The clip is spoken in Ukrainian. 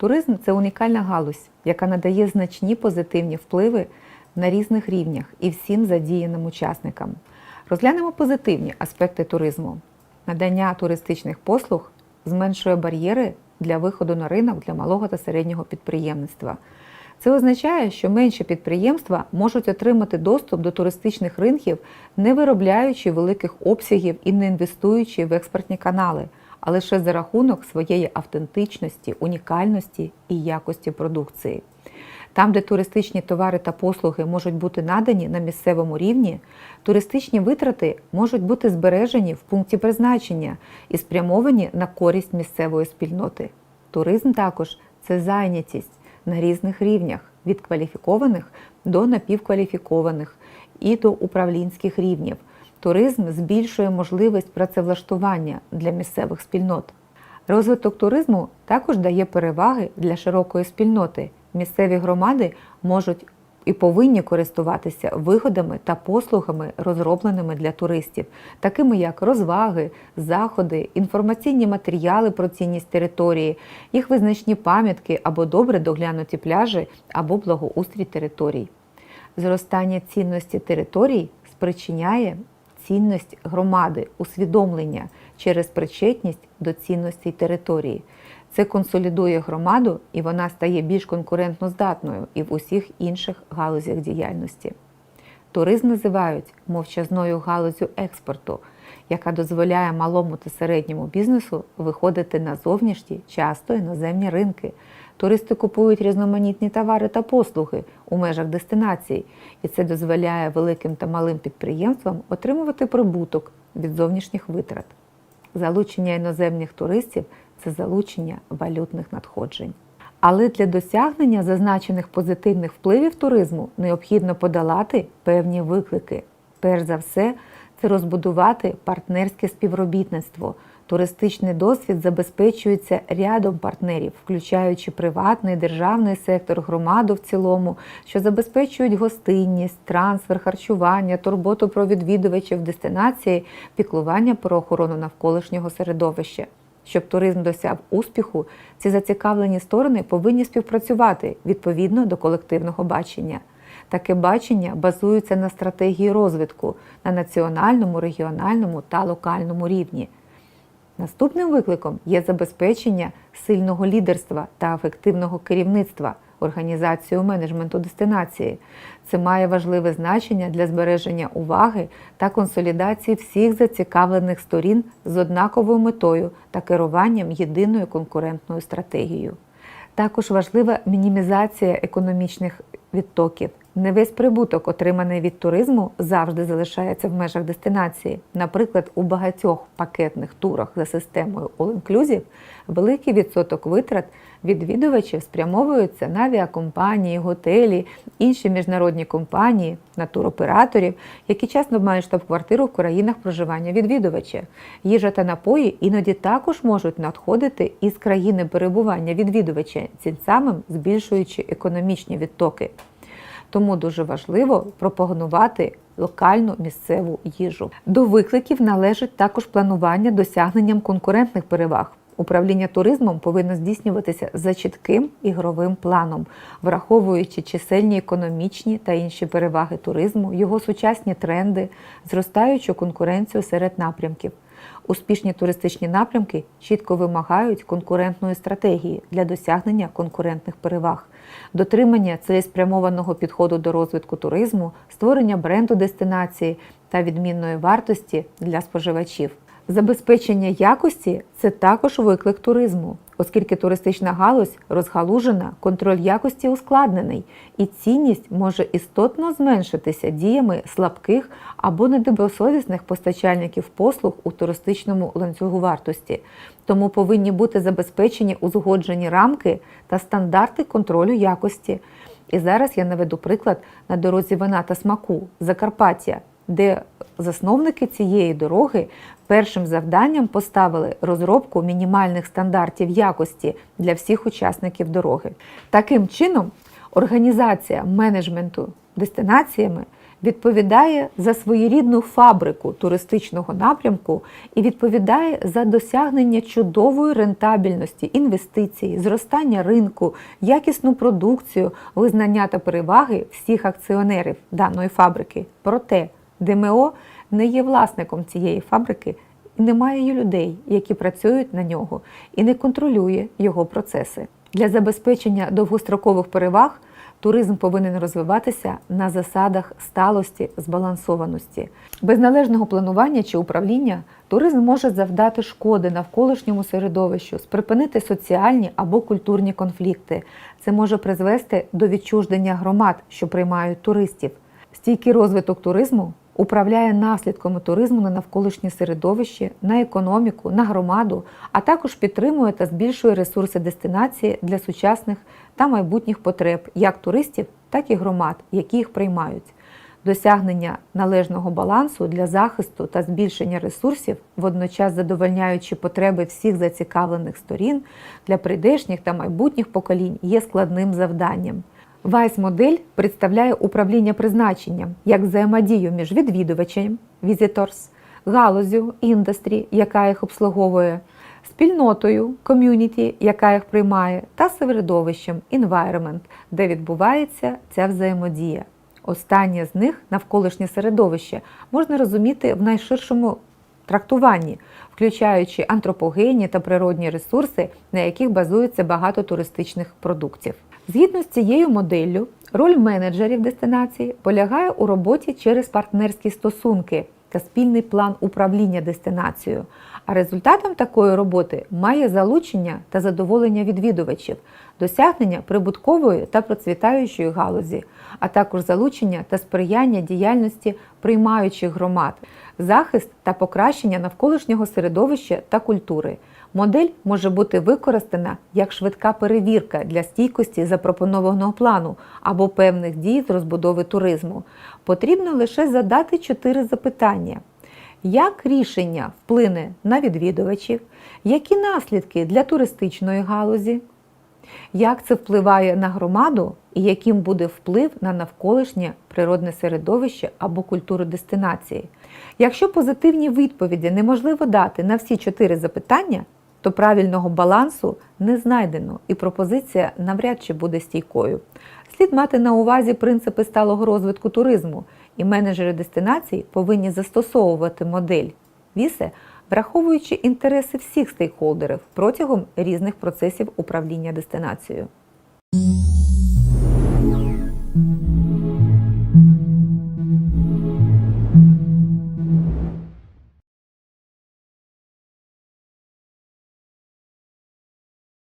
Туризм це унікальна галузь, яка надає значні позитивні впливи на різних рівнях і всім задіяним учасникам. Розглянемо позитивні аспекти туризму. Надання туристичних послуг зменшує бар'єри для виходу на ринок для малого та середнього підприємництва. Це означає, що менші підприємства можуть отримати доступ до туристичних ринків, не виробляючи великих обсягів і не інвестуючи в експортні канали, а лише за рахунок своєї автентичності, унікальності і якості продукції. Там, де туристичні товари та послуги можуть бути надані на місцевому рівні, туристичні витрати можуть бути збережені в пункті призначення і спрямовані на користь місцевої спільноти. Туризм також це зайнятість на різних рівнях від кваліфікованих до напівкваліфікованих і до управлінських рівнів. Туризм збільшує можливість працевлаштування для місцевих спільнот. Розвиток туризму також дає переваги для широкої спільноти. Місцеві громади можуть і повинні користуватися вигодами та послугами, розробленими для туристів, такими як розваги, заходи, інформаційні матеріали про цінність території, їх визначні пам'ятки або добре доглянуті пляжі, або благоустрій територій. Зростання цінності територій спричиняє цінність громади, усвідомлення через причетність до цінностей території. Це консолідує громаду і вона стає більш конкурентноздатною і в усіх інших галузях діяльності. Туризм називають мовчазною галузю експорту, яка дозволяє малому та середньому бізнесу виходити на зовнішні, часто іноземні ринки. Туристи купують різноманітні товари та послуги у межах дестинацій, і це дозволяє великим та малим підприємствам отримувати прибуток від зовнішніх витрат. Залучення іноземних туристів це залучення валютних надходжень. Але для досягнення зазначених позитивних впливів туризму необхідно подолати певні виклики. Перш за все, це розбудувати партнерське співробітництво. Туристичний досвід забезпечується рядом партнерів, включаючи приватний, державний сектор, громаду в цілому, що забезпечують гостинність, трансфер, харчування, турботу про відвідувачів дестинації, піклування про охорону навколишнього середовища. Щоб туризм досяг успіху, ці зацікавлені сторони повинні співпрацювати відповідно до колективного бачення. Таке бачення базується на стратегії розвитку на національному, регіональному та локальному рівні. Наступним викликом є забезпечення сильного лідерства та ефективного керівництва організацією менеджменту дестинації. Це має важливе значення для збереження уваги та консолідації всіх зацікавлених сторін з однаковою метою та керуванням єдиною конкурентною стратегією. Також важлива мінімізація економічних відтоків. Не весь прибуток, отриманий від туризму, завжди залишається в межах дестинації. Наприклад, у багатьох пакетних турах за системою All-Inclusive великий відсоток витрат відвідувачів спрямовуються на авіакомпанії, готелі, інші міжнародні компанії, на туроператорів, які часто мають штаб-квартиру в країнах проживання відвідувача. Їжа та напої іноді також можуть надходити із країни перебування відвідувача, цим самим збільшуючи економічні відтоки. Тому дуже важливо пропагувати локальну місцеву їжу. До викликів належить також планування досягненням конкурентних переваг. Управління туризмом повинно здійснюватися за чітким ігровим планом, враховуючи чисельні економічні та інші переваги туризму, його сучасні тренди, зростаючу конкуренцію серед напрямків. Успішні туристичні напрямки чітко вимагають конкурентної стратегії для досягнення конкурентних переваг, дотримання цілеспрямованого підходу до розвитку туризму, створення бренду дестинації та відмінної вартості для споживачів. Забезпечення якості це також виклик туризму, оскільки туристична галузь розгалужена, контроль якості ускладнений, і цінність може істотно зменшитися діями слабких або недобросовісних постачальників послуг у туристичному ланцюгу вартості. Тому повинні бути забезпечені узгоджені рамки та стандарти контролю якості. І зараз я наведу приклад на дорозі вина та смаку Закарпаття, де засновники цієї дороги першим завданням поставили розробку мінімальних стандартів якості для всіх учасників дороги. Таким чином, організація менеджменту дестинаціями відповідає за своєрідну фабрику туристичного напрямку і відповідає за досягнення чудової рентабельності інвестицій, зростання ринку, якісну продукцію, визнання та переваги всіх акціонерів даної фабрики. Проте ДМО не є власником цієї фабрики немає людей, які працюють на нього, і не контролює його процеси. Для забезпечення довгострокових переваг туризм повинен розвиватися на засадах сталості, збалансованості. Без належного планування чи управління туризм може завдати шкоди навколишньому середовищу, сприпинити соціальні або культурні конфлікти. Це може призвести до відчуждення громад, що приймають туристів. Стійкий розвиток туризму управляє наслідками туризму на навколишнє середовище, на економіку, на громаду, а також підтримує та збільшує ресурси дестинації для сучасних та майбутніх потреб як туристів, так і громад, які їх приймають. Досягнення належного балансу для захисту та збільшення ресурсів, водночас задовольняючи потреби всіх зацікавлених сторін для прийдешніх та майбутніх поколінь, є складним завданням. Вайс-модель представляє управління призначенням як взаємодію між відвідувачем visitors, галузю індустрі, яка їх обслуговує, спільнотою ком'юніті, яка їх приймає, та середовищем environment, де відбувається ця взаємодія. Останнє з них навколишнє середовище можна розуміти в найширшому трактуванні, включаючи антропогенні та природні ресурси, на яких базується багато туристичних продуктів. Згідно з цією моделлю, роль менеджерів дестинації полягає у роботі через партнерські стосунки та спільний план управління дестинацією. А результатом такої роботи має залучення та задоволення відвідувачів, досягнення прибуткової та процвітаючої галузі, а також залучення та сприяння діяльності приймаючих громад, захист та покращення навколишнього середовища та культури. Модель може бути використана як швидка перевірка для стійкості запропонованого плану або певних дій з розбудови туризму. Потрібно лише задати чотири запитання. Як рішення вплине на відвідувачів, які наслідки для туристичної галузі, як це впливає на громаду і яким буде вплив на навколишнє природне середовище або культуру дестинації? Якщо позитивні відповіді неможливо дати на всі чотири запитання, то правильного балансу не знайдено і пропозиція навряд чи буде стійкою. Слід мати на увазі принципи сталого розвитку туризму, і менеджери дестинацій повинні застосовувати модель вісе, враховуючи інтереси всіх стейкхолдерів протягом різних процесів управління дестинацією.